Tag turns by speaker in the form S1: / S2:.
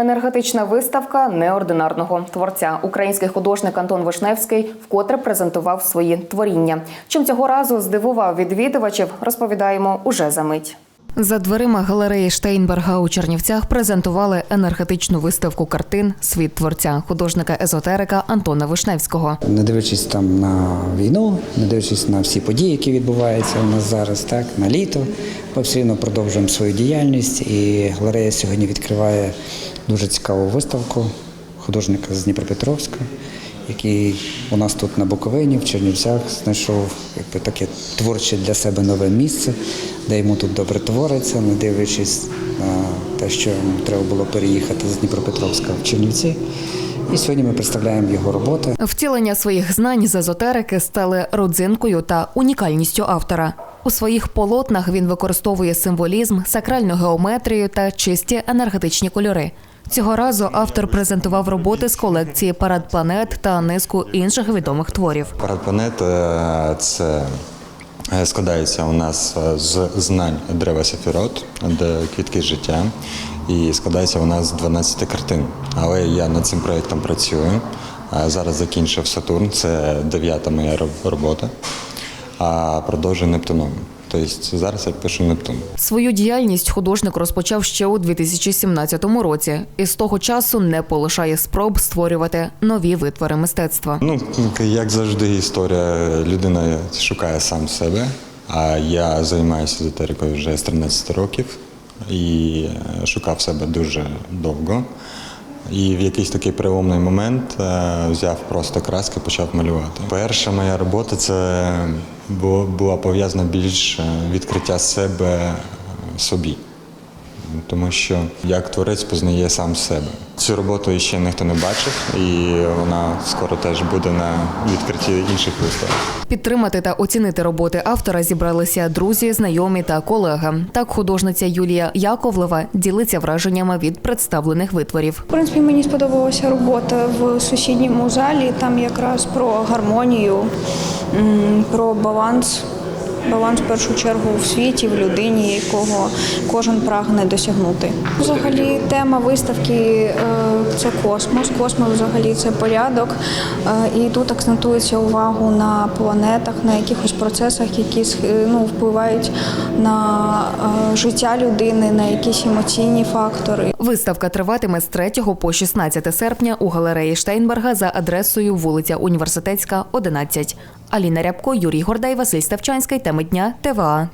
S1: Енергетична виставка неординарного творця. Український художник Антон Вишневський вкотре презентував свої творіння. Чим цього разу здивував відвідувачів, розповідаємо уже за мить. За дверима галереї Штейнберга у Чернівцях презентували енергетичну виставку картин Світ творця художника езотерика Антона Вишневського.
S2: Не дивлячись там на війну, не дивлячись на всі події, які відбуваються у нас зараз, так на літо, ми все одно продовжуємо свою діяльність. І галерея сьогодні відкриває дуже цікаву виставку художника з Дніпропетровська, який у нас тут на Буковині, в Чернівцях, знайшов якби таке творче для себе нове місце, де йому тут добре твориться, не дивлячись на те, що йому треба було переїхати з Дніпропетровська в Чернівці. І сьогодні ми представляємо його роботи.
S1: Втілення своїх знань з езотерики стали родзинкою та унікальністю автора. У своїх полотнах він використовує символізм, сакральну геометрію та чисті енергетичні кольори. Цього разу автор презентував роботи з колекції Парад планет та низку інших відомих творів.
S3: Парад планет е, це е, складається у нас е, з знань дерева Сефірот, де квітки життя, і складається у нас з 12 картин. Але я над цим проєктом працюю. Зараз закінчив Сатурн, це дев'ята моя робота, а продовжую Нептуном. Тобто зараз я пишу Нептун.
S1: Свою діяльність художник розпочав ще у 2017 році, і з того часу не полишає спроб створювати нові витвори мистецтва.
S3: Ну, як завжди, історія людина шукає сам себе. А я займаюся езотерикою вже з 13 років і е, шукав себе дуже довго. І в якийсь такий переломний момент е, взяв просто краски, почав малювати. Перша моя робота це була пов'язана більш е, відкриття себе е, собі. Тому що як творець познає сам себе. Цю роботу ще ніхто не бачив, і вона скоро теж буде на відкритті інших виставок.
S1: Підтримати та оцінити роботи автора зібралися друзі, знайомі та колеги. Так художниця Юлія Яковлева ділиться враженнями від представлених витворів.
S4: В принципі, мені сподобалася робота в сусідньому залі. Там якраз про гармонію, про баланс. Баланс в першу чергу в світі, в людині, якого кожен прагне досягнути. Взагалі, тема виставки е, це космос. Космос взагалі це порядок. Е, І тут акцентується увагу на планетах, на якихось процесах, які сх- ну, впливають на е, життя людини, на якісь емоційні фактори.
S1: Виставка триватиме з 3 по 16 серпня у галереї Штейнберга за адресою вулиця Університетська, 11. Аліна Рябко, Юрій Гордай, Василь Ставчанський. Теми дня ТВА.